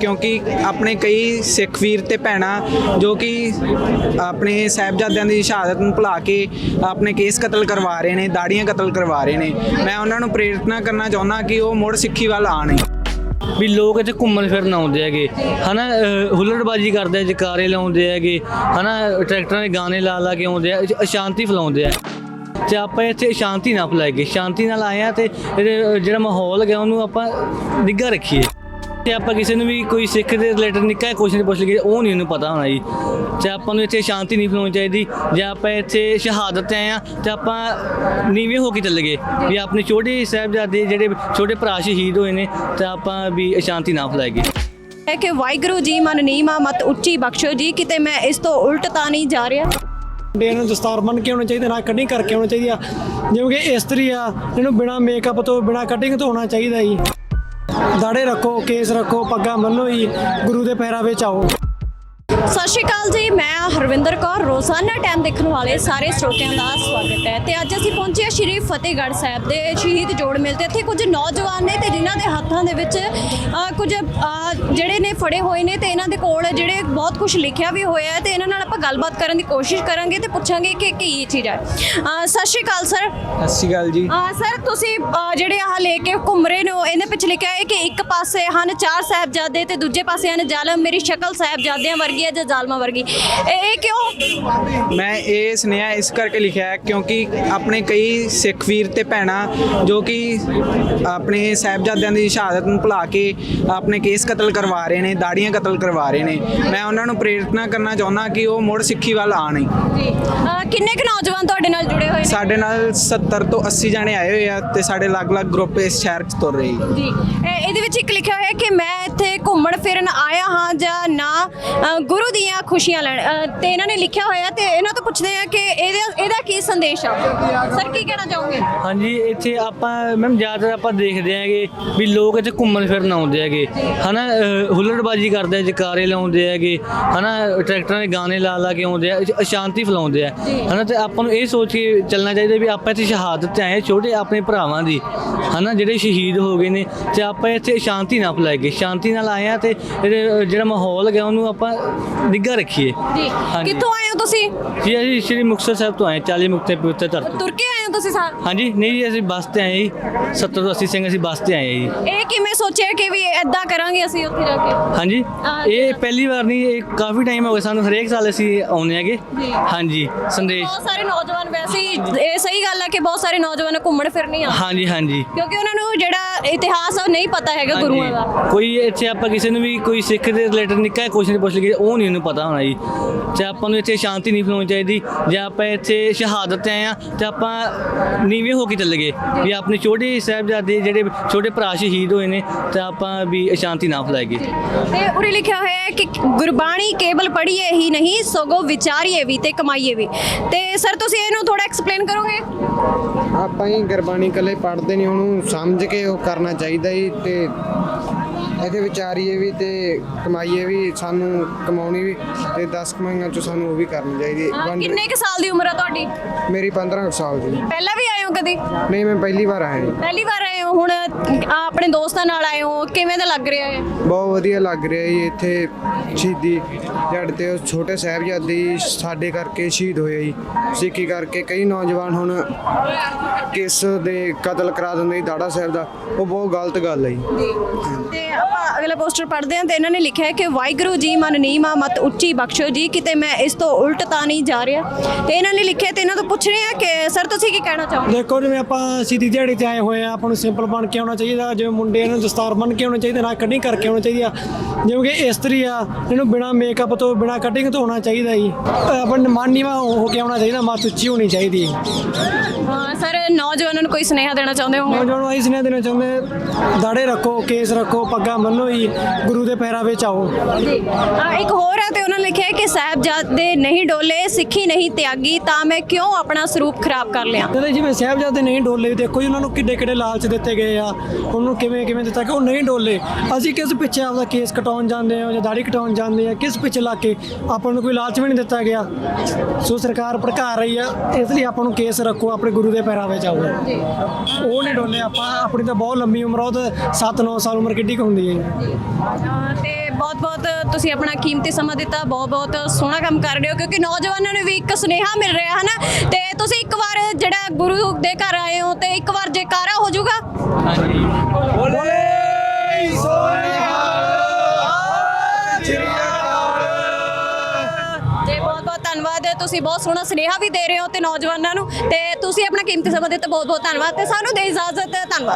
ਕਿਉਂਕਿ ਆਪਣੇ ਕਈ ਸਿੱਖ ਵੀਰ ਤੇ ਭੈਣਾਂ ਜੋ ਕਿ ਆਪਣੇ ਸਾਹਿਬਜ਼ਾਦਿਆਂ ਦੀ ਸ਼ਹਾਦਤ ਨੂੰ ਭੁਲਾ ਕੇ ਆਪਣੇ ਕੇਸ ਕਤਲ ਕਰਵਾ ਰਹੇ ਨੇ, ਦਾੜੀਆਂ ਕਤਲ ਕਰਵਾ ਰਹੇ ਨੇ। ਮੈਂ ਉਹਨਾਂ ਨੂੰ ਪ੍ਰੇਰਨਾ ਕਰਨਾ ਚਾਹੁੰਦਾ ਕਿ ਉਹ ਮੁੜ ਸਿੱਖੀ ਵੱਲ ਆਣ ਵੀ ਲੋਕ ਇੱਥੇ ਘੁੰਮਣ ਫਿਰਨ ਆਉਂਦੇ ਹੈਗੇ। ਹਨਾ, ਅਹ, ਹੁੱਲੜਬਾਜੀ ਕਰਦੇ ਆ, ਜਕਾਰੇ ਲਾਉਂਦੇ ਹੈਗੇ। ਹਨਾ, ਟਰੈਕਟਰਾਂ ਦੇ ਗਾਣੇ ਲਾ ਲਾ ਕੇ ਆਉਂਦੇ ਆ ਅਸ਼ਾਂਤੀ ਫੈਲਾਉਂਦੇ ਆ। ਤੇ ਆਪਾਂ ਇੱਥੇ ਸ਼ਾਂਤੀ ਨਾ ਫੈਲਾਈਏ, ਸ਼ਾਂਤੀ ਨਾਲ ਆਏ ਆ ਤੇ ਇਹਦੇ, ਜਿਹੜਾ ਮਾਹੌਲ ਹੈਗਾ, ਉਹਨੂੰ ਆਪਾਂ ਨਿੱਘਾ ਰੱਖੀਏ। ਤੇ ਆਪਾਂ ਕਿਸੇ ਨੂੰ ਵੀ ਕੋਈ ਸਿੱਖ ਦੇ ਰਿਲੇਟਡ ਨਿੱਕਾ ਕੁਐਸਚਨ ਪੁੱਛ ਲਈਏ ਉਹ ਨਹੀਂ ਉਹਨੂੰ ਪਤਾ ਹੋਣਾ ਜੀ। ਤੇ ਆਪਾਂ ਨੂੰ ਇੱਥੇ ਸ਼ਾਂਤੀ ਨਹੀਂ ਫੈਲਾਉਣੀ ਚਾਹੀਦੀ ਜੇ ਆਪਾਂ ਇੱਥੇ ਸ਼ਹਾਦਤ ਆਏ ਆ ਤੇ ਆਪਾਂ ਨੀਵੇਂ ਹੋ ਕੇ ਚੱਲ ਗਏ। ਵੀ ਆਪਣੇ ਛੋਟੇ ਸਾਹਿਬਜ਼ਾਦੇ ਜਿਹੜੇ ਛੋਟੇ ਭਰਾ ਸ਼ਹੀਦ ਹੋਏ ਨੇ ਤੇ ਆਪਾਂ ਵੀ ਅਸ਼ਾਂਤੀ ਨਾ ਫੈਲਾਈਏ। ਹੈ ਕਿ ਵਾਹਿਗੁਰੂ ਜੀ ਮਨ ਨੀਮਾ ਮਤ ਉੱਚੀ ਬਖਸ਼ੋ ਜੀ ਕਿਤੇ ਮੈਂ ਇਸ ਤੋਂ ਉਲਟ ਤਾਂ ਨਹੀਂ ਜਾ ਰਿਹਾ। ਡੇ ਨੂੰ ਦਸਤਾਰ ਬੰਨ ਕੇ ਆਉਣਾ ਚਾਹੀਦਾ ਨਾ ਕਟਿੰਗ ਕਰਕੇ ਆਉਣਾ ਚਾਹੀਦੀ। ਆ ਜਿਵੇਂ ਕਿ ਇਸਤਰੀ ਆ ਇਹਨੂੰ ਬਿਨਾ ਮੇਕਅਪ ਤੋਂ ਬਿਨਾ ਕਟਿੰਗ ਤੋਂ ਹੋਣਾ ਚਾਹੀਦਾ ਜੀ। ਦਾੜੇ ਰੱਖੋ ਕੇਸ ਰੱਖੋ ਪੱਗਾਂ ਬੰਨੋ ਜੀ ਗੁਰੂ ਦੇ ਪਹਿਰਾਵੇ ਚ ਆਓ। ਸਤਿ ਸ਼੍ਰੀ ਅਕਾਲ ਜੀ ਮੈਂ ਹਰਵਿੰਦਰ ਕੌਰ ਰੋਜ਼ਾਨਾ ਟਾਈਮ ਦੇਖਣ ਵਾਲੇ ਸਾਰੇ ਸਰੋਤਿਆਂ ਦਾ ਸਵਾਗਤ ਹੈ ਤੇ ਅੱਜ ਅਸੀਂ ਪਹੁੰਚੇ ਹਾਂ ਸ਼੍ਰੀ ਫਤਿਹਗੜ੍ਹ ਸਾਹਿਬ ਦੇ ਸ਼ਹੀਦ ਜੋੜ ਮੇਲ ਤੇ। ਇੱਥੇ ਕੁਝ ਨੌਜਵਾਨ ਨੇ ਤੇ ਜਿਨ੍ਹਾਂ ਦੇ ਹੱਥਾਂ ਦੇ ਵਿੱਚ ਕੁਝ ਜਿਹੜੇ ਨੇ ਫੜੇ ਹੋਏ ਨੇ ਤੇ ਇਹਨਾਂ ਦੇ ਕੋਲ ਜਿਹੜੇ ਬਹੁਤ ਕੁਝ ਲਿਖਿਆ ਵੀ ਹੋਇਆ ਹੈ ਤੇ ਇਹਨਾਂ ਨਾਲ ਆਪਾਂ ਗੱਲਬਾਤ ਕਰਨ ਦੀ ਕੋਸ਼ਿਸ਼ ਕਰਾਂਗੇ ਤੇ ਪੁੱਛਾਂਗੇ ਕਿ ਕੀ ਚੀਜ਼ ਹੈ। ਸਤਿ ਸ਼੍ਰੀ ਅਕਾਲ ਸਰ। ਸਤਿ ਸ਼੍ਰੀ ਅਕਾਲ ਜੀ। ਸਰ ਤੁਸੀਂ ਅ, ਜਿਹੜੇ ਆਹ ਲੈ ਕੇ ਘੁੰਮ ਰਹੇ ਹੋ ਇਹਦੇ ਪਿੱਛੇ ਲਿਖਿਆ ਹੈ ਕਿ ਇੱਕ ਪਾਸੇ ਹਨ ਚਾਰ ਸਾਹਿਬਜ਼ਾਦੇ ਤੇ ਦੂਜੇ ਪਾਸੇ ਹਨ ਜ਼ਾਲਮ ਮੇਰੀ ਸ਼ਕਲ ਸਾਹਿਬਜ਼ਾਦਿਆਂ ਵਰਗੀ ਹੈ ਜਾਂ ਜ਼ਾਲਮਾਂ ਵਰਗੀ। ਇਹ ਇਹ ਕਿਉਂ? ਮੈਂ ਇਹ ਸੁਨੇਹਾ ਇਸ ਕਰਕੇ ਲਿਖਿਆ ਹੈ ਕਿਉਂਕਿ ਆਪਣੇ ਕਈ ਸਿੱਖ ਵੀਰ ਤੇ ਭੈਣਾਂ ਜੋ ਕਿ ਆਪਣੇ ਸਾਹਿਬਜ਼ਾਦਿਆਂ ਦੀ ਸ਼ਹਾਦਤ ਨੂੰ ਭੁਲਾ ਕੇ ਆਪਣੇ ਕੇਸ ਕਤਲ ਕਰਵਾ ਰਹੇ ਨੇ ਦਾੜੀਆਂ ਕਤਲ ਕਰਵਾ ਰਹੇ ਨੇ। ਮੈਂ ਉਹਨਾਂ ਨੂੰ ਪ੍ਰੇਰਨਾ ਕਰਨਾ ਚਾਹੁੰਦਾ ਕਿ ਉਹ ਮੁੜ ਸਿੱਖੀ ਵੱਲ ਆਣ ਜੀ। ਕਿੰਨੇ ਕੁ ਨੌਜਵਾਨ ਤੁਹਾਡੇ ਨਾਲ ਜੁੜੇ ਹੋਏ ਨੇ? ਸਾਡੇ ਨਾਲ 70 ਤੋਂ 80 ਜਣੇ ਆਏ ਹੋਏ ਆ ਤੇ ਸਾਡੇ ਅਲੱਗ-ਅਲੱਗ ਗਰੁੱਪ ਇਸ ਸ਼ਹਿਰ 'ਚ ਤੁਰ ਰਹੇ ਜੀ। ਇਹ- ਇਹਦੇ ਵਿੱਚ ਇੱਕ ਲਿਖਿਆ ਹੋਇਆ ਕਿ ਮੈਂ ਇੱਥੇ ਘੁੰਮਣ ਫਿਰਨ ਆਇਆ ਹਾਂ ਜਾਂ ਨਾ। ਅ, ਗੁਰੂ ਦੀਆਂ ਖੁਸ਼ੀਆਂ ਲੈਣ। ਅ, ਤੇ ਇਹਨਾਂ ਨੇ ਲਿਖਿਆ ਹੋਇਆ ਤੇ ਇਹਨਾਂ ਤੋਂ ਪੁੱਛਦੇ ਆ ਕਿ ਇਹਦਾ ਇਹਦਾ ਕੀ ਸੰਦੇਸ਼ ਆ? ਸਰ ਕੀ ਕਹਿਣਾ ਚਾਹੋਗੇ? ਹਾਂਜੀ ਇੱਥੇ ਆਪਾਂ ਮੈਮ ਜ਼ਿਆਦਾਤਰ ਆਪਾਂ ਦੇਖਦੇ ਆਂਗੇ ਵੀ ਲੋਕ ਇੱਥੇ ਘੁੰਮਣ ਫਿਰਨ ਆਉਂਦੇ ਹੈਗੇ। ਹਨਾ ਅਹ ਹੁੱਲੜਬਾਜੀ ਕਰਦੇ ਆ ਜਕਾਰੇ ਲਾਉਂਦੇ ਹੈਗੇ। ਹਨਾ ਟਰੈਕਟਰਾਂ ਦੇ ਗਾਣੇ ਲਾ ਲਾ ਕੇ ਆਉਂਦੇ ਆ ਅਸ਼- ਅਸ਼ਾਂਤੀ ਫੈਲਾਉਂਦੇ ਆ। ਹਨਾ ਤੇ ਆਪਾਂ ਨੂੰ ਇਹ ਸੋਚ ਕੇ ਚੱਲਣਾ ਚਾਹੀਦਾ ਵੀ ਆਪਾਂ ਇੱਥੇ ਸ਼ਹਾਦਤ ਤੇ ਆਏ ਹਾਂ, ਛੋਟੇ ਆਪਣੇ ਭਰਾਵਾਂ ਦੀ। ਹਨਾ ਜਿਹੜੇ ਸ਼ਹੀਦ ਹੋ ਗਏ ਨੇ ਤੇ ਆਪਾਂ ਇੱਥੇ ਸ਼ਾਂਤੀ ਨਾ ਫੈਲਾਈਏ। ਸ਼ਾਂਤੀ ਨਾਲ ਆਏ ਆ ਤੇ ਇਹਦੇ ਜਿਹੜਾ ਮਾਹੌਲ ਹੈਗਾ ਉਹਨੂੰ ਆਪਾਂ ਨਿੱਘਾ ਰੱਖੀਏ। ਜੀ। ਹਾਂਜੀ। ਕਿੱਥੋਂ ਆਏ ਹੋ ਤੁਸੀਂ? ਜੀ ਅਸੀਂ ਸ਼੍ਰੀ ਮੁਕਤਸਰ ਸਾਹਿਬ ਤੋਂ ਆਏ 40 ਮੁਕਤੇ ਪਵਿੱਤਰ ਧਰਤੀ ਤੁਰ ਕੇ ਆਏ ਤੁਸੀਂ ਸਰ ਹਾਂਜੀ ਨਹੀਂ ਜੀ ਅਸੀਂ ਬੱਸ ਤੇ ਆਏ ਜੀ। 70 ਤੋਂ 80 ਸਿੰਘ ਅਸੀਂ ਬੱਸ ਤੇ ਆਏ ਜੀ। ਇਹ ਕਿਵੇਂ ਸੋਚਿਆ ਕਿ ਵੀ ਐਦਾਂ ਕਰਾਂਗੇ ਅਸੀਂ ਉੱਥੇ ਜਾ ਕੇ? ਹਾਂਜੀ ਆ, ਇਹ ਪਹਿਲੀ ਵਾਰ ਨਹੀਂ ਇਹ ਕਾਫੀ ਟਾਈਮ ਹੋ ਗਿਆ ਸਾਨੂੰ ਹਰੇਕ ਸਾਲ ਅਸੀਂ ਆਉਂਦੇ ਹੈਗੇ। ਹਾਂਜੀ ਸੰਦੇਸ਼। ਬਹੁਤ ਸਾਰੇ ਨੌਜਵਾਨ ਵੈਸੇ ਹੀ ਇਹ ਸਹੀ ਗੱਲ ਹੈ ਕਿ ਬਹੁਤ ਸਾਰੇ ਨੌਜਵਾਨ ਘੁੰਮਣ ਫਿਰਨ ਨਹੀਂ ਆਉਂਦੇ। ਹਾਂਜੀ ਹਾਂਜੀ। ਕਿਉਂਕਿ ਉਹਨਾਂ ਨੂੰ ਜਿਹੜਾ ਇਤਿਹਾਸ ਆ ਉਹ ਨਹੀਂ ਪਤਾ ਹੈਗਾ ਗੁਰੂਆਂ ਦਾ। ਹਾਂਜੀ। ਕੋਈ ਇੱਥੇ ਆਪਾਂ ਕਿਸੇ ਨੂੰ ਵੀ ਕੋਈ ਸਿੱਖ ਦੇ ਰਿਲੇਟਡ ਨਿੱਕਾ ਕੁਐਸਚਨ ਪੁੱਛ ਲਈਏ ਉਹ ਨਹੀਂ ਉਹਨੂੰ ਪਤਾ ਹੋਣਾ ਜੀ। ਤੇ ਆਪਾਂ ਨੂੰ ਇੱਥੇ ਸ਼ਾਂਤੀ ਨਹੀਂ ਫੈਲਾਉਣੀ ਚਾਹੀਦੀ। ਜੇ ਆਪਾਂ ਇੱਥੇ ਸ਼ਹਾਦਤ ਤੇ ਆਏ ਆ ਤੇ ਆਪਾਂ ਨੀਵੇਂ ਹੋ ਕੇ ਚੱਲ ਗਏ ਵੀ ਆਪਣੇ ਛੋਟੇ ਸਾਹਿਬਜ਼ਾਦੇ ਜਿਹੜੇ ਛੋਟੇ ਭਰਾ ਸ਼ਹੀਦ ਹੋਏ ਨੇ ਤੇ ਆਪਾਂ ਵੀ ਅਸ਼ਾਂਤੀ ਨਾ ਫੈਲਾਈਏ। ਤੇ ਉਰੇ ਲਿਖਿਆ ਹੋਇਆ ਹੈ ਕਿ ਗੁਰਬਾਣੀ ਕੇਵਲ ਪੜ੍ਹੀਏ ਹੀ ਨਹੀਂ ਸਗੋਂ ਵਿਚਾਰੀਏ ਵੀ ਤੇ ਕਮਾਈਏ ਵੀ। ਤੇ ਸਰ ਤੁਸੀਂ ਇਹਨੂੰ ਥੋੜਾ ਐਕਸਪਲੇਨ ਕਰੋਗੇ? ਆਪਾਂ ਹੀ ਗੁਰਬਾਣੀ ਇਕੱਲੇ ਪੜ੍ਹਦੇ ਨਹੀਂ ਉਹਨੂੰ ਸਮਝ ਕੇ ਉਹ ਕਰਨਾ ਚਾਹੀਦਾ ਜੀ ਤੇ ਇਹਦੇ ਵਿਚਾਰੀਏ ਵੀ ਤੇ ਕਮਾਈਏ ਵੀ ਸਾਨੂੰ ਕਮਾਉਣੀ ਵੀ ਤੇ 10 ਕਮਾਈਆਂ ਚ ਸਾਨੂੰ ਉਹ ਵੀ ਕਰਨੀ ਚਾਹੀਦੀ ਵੰਡ- ਕਿੰਨੇ ਕੁ ਸਾਲ ਦੀ ਉਮਰ ਆ ਤੁਹਾਡੀ? ਮੇਰੀ 15 ਕੁ ਸਾਲ ਦੀ। ਪਹਿਲਾਂ ਵੀ ਆਏ ਹੋ ਕਦੀ? ਨਹੀਂ ਮੈਂ ਪਹਿਲੀ ਵਾਰ ਆਇਆ ਜੀ। ਪਹਿਲੀ ਵਾਰ ਆਏ ਹੋ? ਹੁਣ ਆ ਆਪਣੇ ਦੋਸਤਾਂ ਨਾਲ ਆਏ ਹੋ? ਕਿਵੇਂ ਦਾ ਲੱਗ ਰਿਹਾ ਹੈ ਬਹੁਤ ਵਧੀਆ ਲੱਗ ਰਿਹਾ ਜੀ। ਇੱਥੇ ਸ਼ਹੀਦੀ ਜੜ ਤੇ ਉਹ ਛੋਟੇ ਸਾਹਿਬਜ਼ਾਦੇ ਸਾਡੇ ਕਰਕੇ ਸ਼ਹੀਦ ਹੋਏ ਜੀ। ਸਿੱਖੀ ਕਰਕੇ ਕਈ ਨੌਜਵਾਨ ਹੁਣ ਕਿਸ ਦੇ ਕਤਲ ਕਰਾ ਦਿੰਦੇ ਜੀ ਦਾੜਾ ਸਾਹਿਬ ਦਾ। ਉਹ ਬਹੁਤ ਗਲਤ ਗੱਲ ਹੈ ਜੀ। ਤੇ ਆਪਾਂ ਅਗਲਾ ਪੋਸਟਰ ਪੜ੍ਹਦੇ ਹਾਂ ਤੇ ਇਹਨਾਂ ਨੇ ਲਿਖਿਆ ਹੈ ਕਿ ਵਾਹਿਗੁਰੂ ਜੀ ਮਨ ਨੀਮਾ ਮਤ ਉੱਚੀ ਬਖਸ਼ੋ ਜੀ। ਕਿਤੇ ਮੈਂ ਇਸ ਤੋਂ ਉਲਟ ਤਾਂ ਨਹੀਂ ਜਾ ਰਿਹਾ। ਤੇ ਇਹਨਾਂ ਨੇ ਲਿਖਿਆ ਤੇ ਇਹਨਾਂ ਤੋਂ ਪੁੱਛ ਰਹੇ ਆ ਕਿ ਸਰ ਤੁਸੀਂ ਕੀ ਕਹਿਣਾ ਚਾਹੋਗੇ? ਦੇਖੋ ਜਿਵੇਂ ਆਪਾਂ ਸਿੱਧੀ ਦਿਹਾੜੀ ਤੇ ਆਏ ਹੋਏ ਆ ਆਪਾਂ ਨੂੰ ਸਿੰਪਲ ਬਣ ਕੇ ਆਉਣਾ ਚਾਹੀਦਾ ਜਿਵੇਂ ਮੁੰਡੇ ਨੂੰ ਦਸਤਾਰ ਬੰਨ ਕੇ ਆਉਣਾ ਚਾਹੀਦਾ ਨਾ ਕਟਿੰਗ ਕਰਕੇ ਆਉਣਾ ਚਾਹੀਦਾ। ਜਿਵੇਂ ਕਿ ਇਸਤਰੀ ਆ ਇਹਨੂੰ ਬਿਨਾ ਮੇਕਅਪ ਤੋਂ ਬਿਨਾ ਕਟਿੰਗ ਤੋਂ ਹੋਣਾ ਚਾਹੀਦਾ ਜੀ। ਆਪਾਂ ਨੂੰ ਮਨ ਨੀਵਾ ਹੋ ਕੇ ਆਉਣਾ ਚਾਹੀਦਾ ਮੱਤ ਉੱਚੀ ਹੋਣੀ ਚਾਹੀਦੀ। ਹੈ ਸਰ ਨੌਜਵਾਨਾਂ ਨੂੰ ਕੋਈ ਸੁਨੇਹਾ ਦੇਣਾ ਚਾਹੁੰਦੇ ਹੋ ਨੌਜਵਾਨ ਨੂੰ ਆਹੀ ਸੁਨੇਹਾ ਦੇਣਾ ਚਾਹੁੰਦੇ ਦਾੜੇ ਰੱਖੋ ਕੇਸ ਰੱਖੋ ਪੱਗਾਂ ਬੰਨੋ ਜੀ ਗੁਰੂ ਦੇ ਪਹਿਰਾਵੇ ਚ ਆਓ। ਜੀ। ਇੱਕ ਹੋਰ ਹੈ ਤੇ ਉਹਨਾਂ ਨੇ ਲਿਖਿਆ ਕਿ ਸਾਹਿਬਜ਼ਾਦੇ ਨਹੀਂ ਡੋਲੇ ਸਿੱਖੀ ਨਹੀਂ ਤਿਆਗੀ ਤਾਂ ਮੈਂ ਕਿਉਂ ਆਪਣਾ ਸਰੂਪ ਖਰਾਬ ਕਰ ਲਿਆ? ਜਿਵੇਂ ਸਾਹਿਬਜ਼ਾਦੇ ਨਹੀਂ ਡੋਲੇ ਦੇਖੋ ਜੀ ਉਹਨਾਂ ਨੂੰ ਕਿੱਡੇ ਕਿੱਡੇ ਲਾਲਚ ਦਿੱਤੇ ਗਏ ਆ ਉਹਨੂੰ ਕਿਵੇਂ ਕਿਵੇਂ ਦਿੱਤਾ ਕਿ ਉਹ ਨਹੀਂ ਡੋਲੇ। ਅਸੀਂ ਕਿਸ ਪਿੱਛੇ ਆਪਦਾ ਕੇਸ ਕਟਾਉਣ ਜਾਂਦੇ ਆ ਜਾਂ ਦਾੜੀ ਕਟਾਉਣ ਜਾਂਦੇ ਆ ਕਿਸ ਪਿੱਛੇ ਲਾ ਕੇ ਆਪਾਂ ਨੂੰ ਕੋਈ ਲਾਲਚ ਵੀ ਨਹੀਂ ਦਿੱਤਾ ਗਿਆ? ਸੋ ਸਰਕਾਰ ਭੜਕਾ ਰਹੀ ਆ ਇਸ ਲਈ ਆਪਾਂ ਨੂੰ ਕੇਸ ਰੱਖੋ ਆਪਣੇ ਗੁਰੂ ਦੇ ਪੈਰਾਵੇ ਵਿੱਚ ਆਓ। ਉਹ ਨਹੀਂ ਡੋਲੇ ਆਪਾਂ ਆਪਣੀ ਤਾਂ ਬਹੁਤ ਲੰਮੀ ਉਮਰ ਆ, ਉਹ ਤਾਂ 7-9 ਸਾਲ ਉਮਰ ਕਿੱਡੀ ਕੁ ਹੁੰਦੀ ਹੈ ਤੇ ਬਹੁਤ ਬਹੁਤ ਤੁਸੀਂ ਆਪਣਾ ਕੀਮਤੀ ਸਮਾਂ ਦਿੱਤਾ ਬਹੁਤ ਬਹੁਤ ਸੋਹਣਾ ਕੰਮ ਕਰ ਰਹੇ ਹੋ ਕਿਉਂਕਿ ਨੌਜਵਾਨਾਂ ਨੂੰ ਵੀ ਇੱਕ ਸੁਨੇਹਾ ਮਿਲ ਰਿਹਾ ਹੈ ਨਾ ਤੇ ਤੁਸੀਂ ਇੱਕ ਵਾਰ ਜਿਹੜਾ ਗੁਰੂ ਦੇ ਘਰ ਆਏ ਹੋ ਤੇ ਇੱਕ ਵਾਰ ਜੈਕਾਰਾ ਹੋ ਜਾਊਗਾ? ਤੇ ਬਹੁਤ ਬਹੁਤ ਧੰਨਵਾਦ। ਤੁਸੀਂ ਬਹੁਤ ਸੋਹਣਾ ਸੁਨੇਹਾ ਵੀ ਦੇ ਰਹੇ ਹੋ ਤੇ ਨੌਜਵਾਨਾਂ ਨੂੰ ਤੇ ਤੁਸੀਂ ਆਪਣਾ ਕੀਮਤੀ ਸਮਾਂ ਦਿੱਤਾ ਬਹੁਤ ਬਹੁਤ ਧੰਨਵਾਦ ਤੇ ਸਾਨੂੰ ਦੇ ਇਜਾਜ਼ਤ ਧੰਨਵਾਦ।